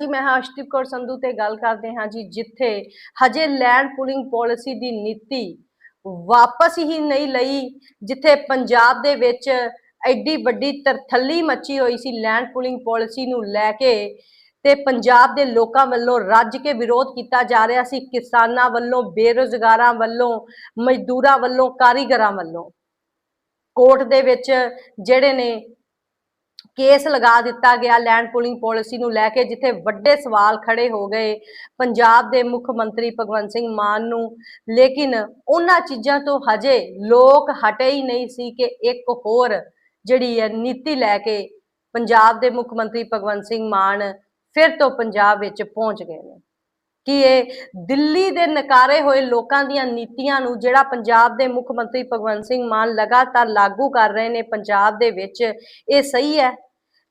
ਜੀ ਮੈਂ ਹਾਂ ਅਸ਼ਦੀਪ ਕੌਰ ਸੰਧੂ ਤੇ ਗੱਲ ਕਰਦੇ ਹਾਂ ਜੀ, ਜਿੱਥੇ ਹਜੇ ਲੈਂਡ ਪੂਲਿੰਗ ਪਾਲਿਸੀ ਦੀ ਨੀਤੀ ਵਾਪਸ ਹੀ ਨਹੀਂ ਲਈ, ਜਿੱਥੇ ਪੰਜਾਬ ਦੇ ਵਿੱਚ ਐਡੀ ਵੱਡੀ ਤਰਥੱਲੀ ਮੱਚੀ ਹੋਈ ਸੀ ਲੈਂਡ ਪੂਲਿੰਗ ਪਾਲਿਸੀ ਨੂੰ ਲੈ ਕੇ ਤੇ ਪੰਜਾਬ ਦੇ ਲੋਕਾਂ ਵੱਲੋਂ ਰੱਜ ਕੇ ਵਿਰੋਧ ਕੀਤਾ ਜਾ ਰਿਹਾ ਸੀ, ਕਿਸਾਨਾਂ ਵੱਲੋਂ, ਬੇਰੁਜ਼ਗਾਰਾਂ ਵੱਲੋਂ, ਮਜ਼ਦੂਰਾਂ ਵੱਲੋਂ, ਕਾਰੀਗਰਾਂ ਵੱਲੋਂ। ਕੋਰਟ ਦੇ ਵਿੱਚ ਜਿਹੜੇ ਨੇ ਕੇਸ ਲਗਾ ਦਿੱਤਾ ਗਿਆ ਲੈਂਡ ਪੂਲਿੰਗ ਪਾਲਿਸੀ ਨੂੰ ਲੈ ਕੇ, ਜਿੱਥੇ ਵੱਡੇ ਸਵਾਲ ਖੜੇ ਹੋ ਗਏ ਪੰਜਾਬ ਦੇ ਮੁੱਖ ਮੰਤਰੀ ਭਗਵੰਤ ਸਿੰਘ ਮਾਨ ਨੂੰ। ਲੇਕਿਨ ਉਹਨਾਂ ਚੀਜ਼ਾਂ ਤੋਂ ਹਜੇ ਲੋਕ ਹਟੇ ਹੀ ਨਹੀਂ ਸੀ ਕਿ ਇੱਕ ਹੋਰ ਜਿਹੜੀ ਹੈ ਨੀਤੀ ਲੈ ਕੇ ਪੰਜਾਬ ਦੇ ਮੁੱਖ ਮੰਤਰੀ ਭਗਵੰਤ ਸਿੰਘ ਮਾਨ ਫਿਰ ਤੋਂ ਪੰਜਾਬ ਵਿੱਚ ਪਹੁੰਚ ਗਏ ਨੇ। ਕਿ ਇਹ ਦਿੱਲੀ ਦੇ ਨਕਾਰੇ ਹੋਏ ਲੋਕਾਂ ਦੀਆਂ ਨੀਤੀਆਂ ਨੂੰ ਜਿਹੜਾ ਪੰਜਾਬ ਦੇ ਮੁੱਖ ਮੰਤਰੀ ਭਗਵੰਤ ਸਿੰਘ ਮਾਨ ਲਗਾਤਾਰ ਲਾਗੂ ਕਰ ਰਹੇ ਨੇ, ਪੰਜਾਬ ਦੇ ਵਿੱਚ ਇਹ ਸਹੀ ਹੈ।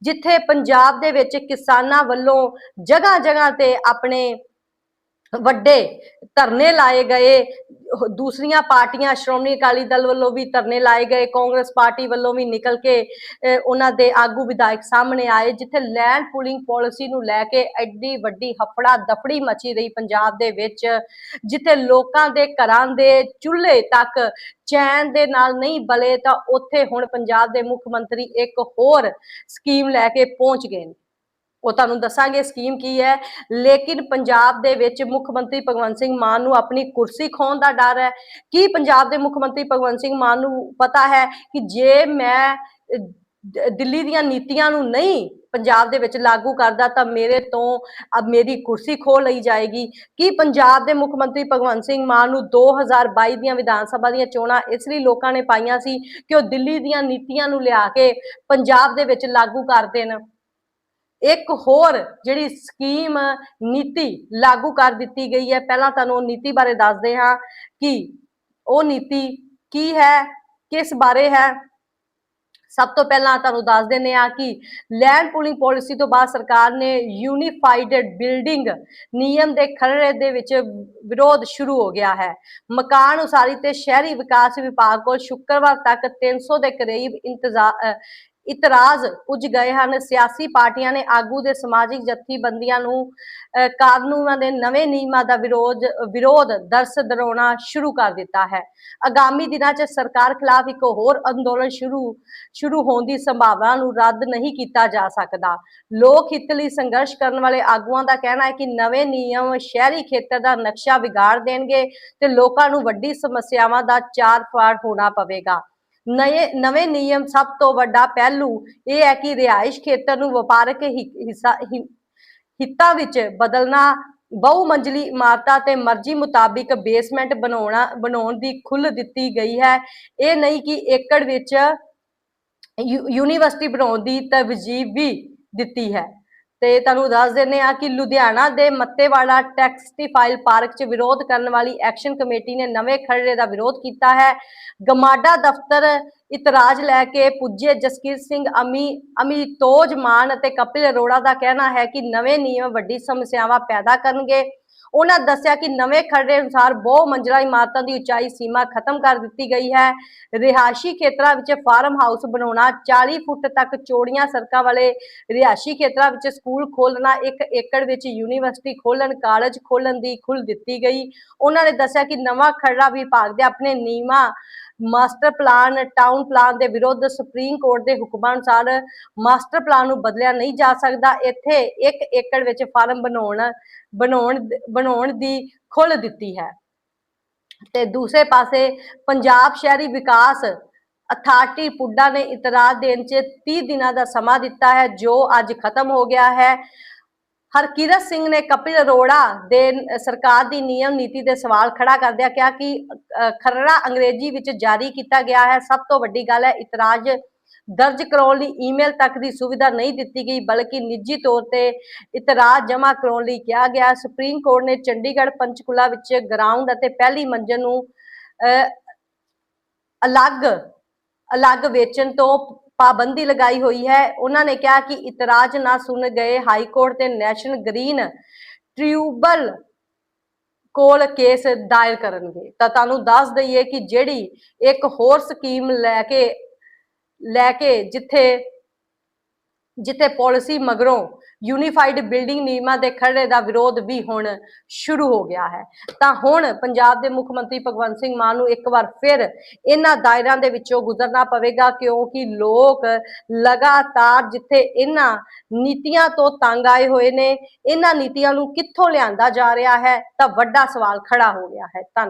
ਜਿੱਥੇ ਪੰਜਾਬ ਦੇ ਵਿੱਚ ਕਿਸਾਨਾਂ ਵੱਲੋਂ ਜਗ੍ਹਾ ਜਗ੍ਹਾ ਤੇ ਆਪਣੇ ਵੱਡੇ ਧਰਨੇ ਲਾਏ ਗਏ ਦੂਸਰੀਆਂ ਪਾਰਟੀਆਂ, ਸ਼੍ਰੋਮਣੀ ਅਕਾਲੀ ਦਲ ਵੱਲੋਂ ਵੀ ਧਰਨੇ ਲਾਏ ਗਏ, ਕਾਂਗਰਸ ਪਾਰਟੀ ਵੱਲੋਂ ਵੀ ਨਿਕਲ ਕੇ ਉਹਨਾਂ ਦੇ ਆਗੂ ਵਿਧਾਇਕ ਸਾਹਮਣੇ ਆਏ, ਜਿੱਥੇ ਲੈਂਡ ਪੂਲਿੰਗ ਪਾਲਿਸੀ ਨੂੰ ਲੈ ਕੇ ਐਡੀ ਵੱਡੀ ਹਫੜਾ ਦਫੜੀ ਮਚੀ ਰਹੀ ਪੰਜਾਬ ਦੇ ਵਿੱਚ, ਜਿੱਥੇ ਲੋਕਾਂ ਦੇ ਘਰਾਂ ਦੇ ਚੁੱਲ੍ਹੇ ਤੱਕ ਚੈਨ ਦੇ ਨਾਲ ਨਹੀਂ ਬਲੇ, ਤਾਂ ਉੱਥੇ ਹੁਣ ਪੰਜਾਬ ਦੇ ਮੁੱਖ ਮੰਤਰੀ ਇੱਕ ਹੋਰ ਸਕੀਮ ਲੈ ਕੇ ਪਹੁੰਚ ਗਏ ਨੇ। ਉਹ ਤੁਹਾਨੂੰ ਦੱਸਾਂਗੇ ਸਕੀਮ ਕੀ ਹੈ। ਲੇਕਿਨ ਪੰਜਾਬ ਦੇ ਵਿੱਚ ਮੁੱਖ ਮੰਤਰੀ ਭਗਵੰਤ ਸਿੰਘ ਮਾਨ ਨੂੰ ਆਪਣੀ ਕੁਰਸੀ ਖੋਣ ਦਾ ਡਰ ਹੈ। ਕੀ ਪੰਜਾਬ ਦੇ ਮੁੱਖ ਮੰਤਰੀ ਭਗਵੰਤ ਸਿੰਘ ਮਾਨ ਨੂੰ ਪਤਾ ਹੈ ਕਿ ਜੇ ਮੈਂ ਦਿੱਲੀ ਦੀਆਂ ਨੀਤੀਆਂ ਨੂੰ ਨਹੀਂ ਪੰਜਾਬ ਦੇ ਵਿੱਚ ਲਾਗੂ ਕਰਦਾ ਤਾਂ ਮੇਰੇ ਤੋਂ ਅਬ ਮੇਰੀ ਕੁਰਸੀ ਖੋ ਲਈ ਜਾਏਗੀ। ਕੀ ਪੰਜਾਬ ਦੇ ਮੁੱਖ ਮੰਤਰੀ ਭਗਵੰਤ ਸਿੰਘ ਮਾਨ ਨੂੰ 2022 ਦੀਆਂ ਵਿਧਾਨ ਸਭਾ ਦੀਆਂ ਚੋਣਾਂ ਇਸ ਲਈ ਲੋਕਾਂ ਨੇ ਪਾਈਆਂ ਸੀ ਕਿ ਉਹ ਦਿੱਲੀ ਦੀਆਂ ਨੀਤੀਆਂ ਨੂੰ ਲਿਆ ਕੇ ਪੰਜਾਬ ਦੇ ਵਿੱਚ ਲਾਗੂ ਕਰ ਦੇਣ? ਇੱਕ ਹੋਰ ਜਿਹੜੀ ਸਕੀਮ ਨੀਤੀ ਲਾਗੂ ਕਰ ਦਿੱਤੀ ਗਈ ਹੈ। ਪਹਿਲਾਂ ਤੁਹਾਨੂੰ ਨੀਤੀ ਬਾਰੇ ਦੱਸਦੇ ਹਾਂ ਕਿ ਉਹ ਨੀਤੀ ਕੀ ਹੈ, ਕਿਸ ਬਾਰੇ ਹੈ। ਸਭ ਤੋਂ ਪਹਿਲਾਂ ਤੁਹਾਨੂੰ ਦੱਸ ਦਿੰਦੇ ਆ ਕਿ ਲੈਂਡ ਪੂਲਿੰਗ ਪਾਲਿਸੀ ਤੋਂ ਬਾਅਦ ਸਰਕਾਰ ਨੇ ਯੂਨੀਫਾਈਡ ਬਿਲਡਿੰਗ ਨਿਯਮ ਦੇ ਖਰੜੇ ਦੇ ਵਿੱਚ ਵਿਰੋਧ ਸ਼ੁਰੂ ਹੋ ਗਿਆ ਹੈ। ਮਕਾਨ ਉਸਾਰੀ ਤੇ ਸ਼ਹਿਰੀ ਵਿਕਾਸ ਵਿਭਾਗ ਕੋਲ ਸ਼ੁੱਕਰਵਾਰ ਤੱਕ 300 ਦੇ ਕਰੀਬ ਇੰਤਜ਼ਾ ਇਤਰਾਜ਼ ਉੱਜ ਗਏ ਹਨ। ਸਿਆਸੀ ਪਾਰਟੀਆਂ ਨੇ ਆਗੂ ਦੇ ਸਮਾਜਿਕ ਜਥੇਬੰਦੀਆਂ ਨੂੰ ਕਾਨੂੰਨਾਂ ਦੇ ਨਵੇਂ ਨਿਯਮਾਂ ਦਾ ਵਿਰੋਧ ਵਿਰੋਧ ਦਰਸ ਦਰਾਉਣਾ ਸ਼ੁਰੂ ਕਰ ਦਿੱਤਾ ਹੈ। ਆਗਾਮੀ ਦਿਨਾਂ 'ਚ ਸਰਕਾਰ ਖਿਲਾਫ ਇੱਕ ਹੋਰ ਅੰਦੋਲਨ ਸ਼ੁਰੂ ਸ਼ੁਰੂ ਹੋਣ ਦੀ ਸੰਭਾਵਨਾ ਨੂੰ ਰੱਦ ਨਹੀਂ ਕੀਤਾ ਜਾ ਸਕਦਾ। ਲੋਕ ਹਿੱਤ ਲਈ ਸੰਘਰਸ਼ ਕਰਨ ਵਾਲੇ ਆਗੂਆਂ ਦਾ ਕਹਿਣਾ ਹੈ ਕਿ ਨਵੇਂ ਨਿਯਮ ਸ਼ਹਿਰੀ ਖੇਤਰ ਦਾ ਨਕਸ਼ਾ ਵਿਗਾੜ ਦੇਣਗੇ ਤੇ ਲੋਕਾਂ ਨੂੰ ਵੱਡੀ ਸਮੱਸਿਆਵਾਂ ਦਾ ਚਾਰ ਫਾੜ ਹੋਣਾ ਪਵੇਗਾ। ਨਵੇਂ ਨਵੇਂ ਨਿਯਮ ਸਭ ਤੋਂ ਵੱਡਾ ਪਹਿਲੂ ਇਹ ਹੈ ਕਿ ਰਿਹਾਇਸ਼ ਖੇਤਰ ਨੂੰ ਵਪਾਰਕ ਹਿ- ਹਿੱਸਾ, ਹਿ- ਹਿੱਤਾਂ ਵਿੱਚ ਬਦਲਣਾ ਬਹੁ ਮੰਜ਼ਲੀ ਇਮਾਰਤਾਂ ਤੇ ਮਰਜ਼ੀ ਮੁਤਾਬਿਕ ਬੇਸਮੈਂਟ ਬਣਾਉਣਾ, ਬਣਾਉਣ ਦੀ ਖੁੱਲ੍ਹ ਦਿੱਤੀ ਗਈ ਹੈ। ਇਹ ਨਹੀਂ ਕਿ ਏਕੜ ਵਿੱਚ ਯੂ- ਯੂਨੀਵਰਸਿਟੀ ਬਣਾਉਣ ਦੀ ਤਰਜੀਹ ਵੀ ਦਿੱਤੀ ਹੈ। ਤੇ ਤੁਹਾਨੂੰ ਦੱਸ ਦਿੰਦੇ ਆ ਕਿ ਲੁਧਿਆਣਾ ਦੇ ਮੱਤੇਵਾੜਾ ਟੈਕਸਟੀਫਾਈਲ ਪਾਰਕ 'ਚ ਵਿਰੋਧ ਕਰਨ ਵਾਲੀ ਐਕਸ਼ਨ ਕਮੇਟੀ ਨੇ ਨਵੇਂ ਖਰੜੇ ਦਾ ਵਿਰੋਧ ਕੀਤਾ ਹੈ। ਗਮਾਡਾ ਦਫ਼ਤਰ ਇਤਰਾਜ਼ ਲੈ ਕੇ ਪੁੱਜੇ ਜਸਕੀਰ ਸਿੰਘ ਅਮੀ, ਅਮਿਤੋਜ ਮਾਨ ਅਤੇ ਕਪਿਲ ਅਰੋੜਾ ਦਾ ਕਹਿਣਾ ਹੈ ਕਿ ਨਵੇਂ ਨਿਯਮ ਵੱਡੀ ਸਮੱਸਿਆਵਾਂ ਪੈਦਾ ਕਰਨਗੇ। ਉਹਨਾਂ ਦੱਸਿਆ ਕਿ ਨਵੇਂ ਖਰੜੇ ਅਨੁਸਾਰ ਬਹੁ ਮੰਜ਼ਲਾ ਇਮਾਰਤਾਂ ਦੀ ਉਚਾਈ ਸੀਮਾ ਖਤਮ ਕਰ ਦਿੱਤੀ ਗਈ ਹੈ। ਰਿਹਾਇਸ਼ੀ ਖੇਤਰਾਂ ਵਿੱਚ ਫਾਰਮ ਹਾਊਸ ਬਣਾਉਣਾ 40 ਫੁੱਟ ਤੱਕ ਚੌੜੀਆਂ ਸੜਕਾਂ ਵਾਲੇ ਰਿਹਾਇਸ਼ੀ ਖੇਤਰਾਂ ਵਿੱਚ ਸਕੂਲ ਖੋਲਣਾ ਇੱਕ ਏਕੜ ਵਿੱਚ ਯੂਨੀਵਰਸਿਟੀ ਖੋਲਣ ਕਾਲਜ ਖੋਲਣ ਦੀ ਖੁੱਲ ਦਿੱਤੀ ਗਈ। ਉਹਨਾਂ ਨੇ ਦੱਸਿਆ ਕਿ ਨਵਾਂ ਖਰੜਾ ਵਿਭਾਗ ਦੇ ਆਪਣੇ ਨਿਯਮਾਂ ਮਾਸਟਰ ਪਲਾਨ, ਟਾਊਨ ਪਲਾਨ ਦੇ ਵਿਰੁੱਧ ਸੁਪਰੀਮ ਕੋਰਟ ਦੇ ਹੁਕਮਾਂ ਅਨੁਸਾਰ ਮਾਸਟਰ ਪਲਾਨ ਨੂੰ ਬਦਲਿਆ ਨਹੀਂ ਜਾ ਸਕਦਾ। ਇੱਥੇ ਇੱਕ ਏਕੜ ਵਿੱਚ ਫਾਰਮ ਬਣਾਉਣ ਬਣਾਉਣ ਬਣਾਉਣ ਦੀ ਖੁੱਲ੍ਹ ਦਿੱਤੀ ਹੈ। ਤੇ ਦੂਸਰੇ ਪਾਸੇ ਪੰਜਾਬ ਸ਼ਹਿਰੀ ਵਿਕਾਸ ਅਥਾਰਟੀ ਪੁੱਡਾ ਨੇ ਇਤਰਾਜ਼ ਦੇਣ 'ਚ 30 ਦਿਨਾਂ ਦਾ ਸਮਾਂ ਦਿੱਤਾ ਹੈ, ਜੋ ਅੱਜ ਖਤਮ ਹੋ ਗਿਆ ਹੈ। ਹਰਕਿਰਤ ਸਿੰਘ ਨੇ ਕਪਿਲ ਅਰੋੜਾ ਦੇ ਸਰਕਾਰ ਦੀ ਨਿਯਮ ਨੀਤੀ ਦੇ ਸਵਾਲ ਖੜਾ ਕਰਦਿਆਂ ਕਿਹਾ ਕਿ ਖਰੜਾ ਅੰਗਰੇਜ਼ੀ ਵਿੱਚ ਜਾਰੀ ਕੀਤਾ ਗਿਆ ਹੈ। ਸਭ ਤੋਂ ਵੱਡੀ ਗੱਲ ਹੈ ਇਤਰਾਜ਼ ਦਰਜ ਕਰਾਉਣ ਲਈ ਈਮੇਲ ਤੱਕ ਦੀ ਸੁਵਿਧਾ ਨਹੀਂ ਦਿੱਤੀ ਗਈ ਬਲਕਿ ਨਿੱਜੀ ਤੌਰ ਤੇ ਇਤਰਾਜ਼ ਜਮ੍ਹਾਂ ਕਰਾਉਣ ਲਈ ਕਿਹਾ ਗਿਆ। ਸੁਪਰੀਮ ਕੋਰਟ ਨੇ ਚੰਡੀਗੜ੍ਹ ਪੰਚਕੂਲਾ ਵਿੱਚ ਗਰਾਊਂਡ ਅਤੇ ਪਹਿਲੀ ਮੰਜ਼ਲ ਨੂੰ ਅ, ਅਲੱਗ ਅਲੱਗ ਵੇਚਣ ਤੋਂ ਪਾਬੰਦੀ ਲਗਾਈ ਹੋਈ ਹੈ। ਉਹਨਾਂ ਨੇ ਕਿਹਾ ਕਿ ਇਤਰਾਜ਼ ਨਾ ਸੁਣ ਗਏ ਹਾਈ ਕੋਰਟ ਤੇ ਨੈਸ਼ਨਲ ਗ੍ਰੀਨ ਟ੍ਰਿਬਿਊਨਲ ਕੋਲ ਕੇਸ ਦਾਇਰ ਕਰਨਗੇ। ਤਾਂ ਤੁਹਾਨੂੰ ਦੱਸ ਦਈਏ ਕਿ ਜਿਹੜੀ ਇੱਕ ਹੋਰ ਸਕੀਮ ਲੈ ਕੇ ਲੈ ਕੇ ਜਿੱਥੇ ਜਿੱਥੇ ਪਾਲਿਸੀ ਮਗਰੋਂ ਯੂਨੀਫਾਈਡ ਬਿਲਡਿੰਗ ਨਿਯਮਾਂ ਦੇ ਖਰੜੇ ਦਾ ਵਿਰੋਧ ਵੀ ਹੁਣ ਸ਼ੁਰੂ ਹੋ ਗਿਆ ਹੈ। ਤਾਂ ਹੁਣ ਪੰਜਾਬ ਦੇ ਮੁੱਖ ਮੰਤਰੀ ਭਗਵੰਤ ਸਿੰਘ ਮਾਨ ਨੂੰ ਇੱਕ ਵਾਰ ਫਿਰ ਇਹਨਾਂ ਦਾਇਰਿਆਂ ਦੇ ਵਿੱਚੋਂ ਗੁਜ਼ਰਨਾ ਪਵੇਗਾ ਕਿਉਂਕਿ ਲੋਕ ਲਗਾਤਾਰ ਜਿੱਥੇ ਇਹਨਾਂ ਨੀਤੀਆਂ ਤੋਂ ਤੰਗ ਆਏ ਹੋਏ ਨੇ, ਇਹਨਾਂ ਨੀਤੀਆਂ ਨੂੰ ਕਿੱਥੋਂ ਲਿਆਂਦਾ ਜਾ ਰਿਹਾ ਹੈ ਤਾਂ ਵੱਡਾ ਸਵਾਲ ਖੜਾ ਹੋ ਗਿਆ ਹੈ। ਧੰਨਵਾਦ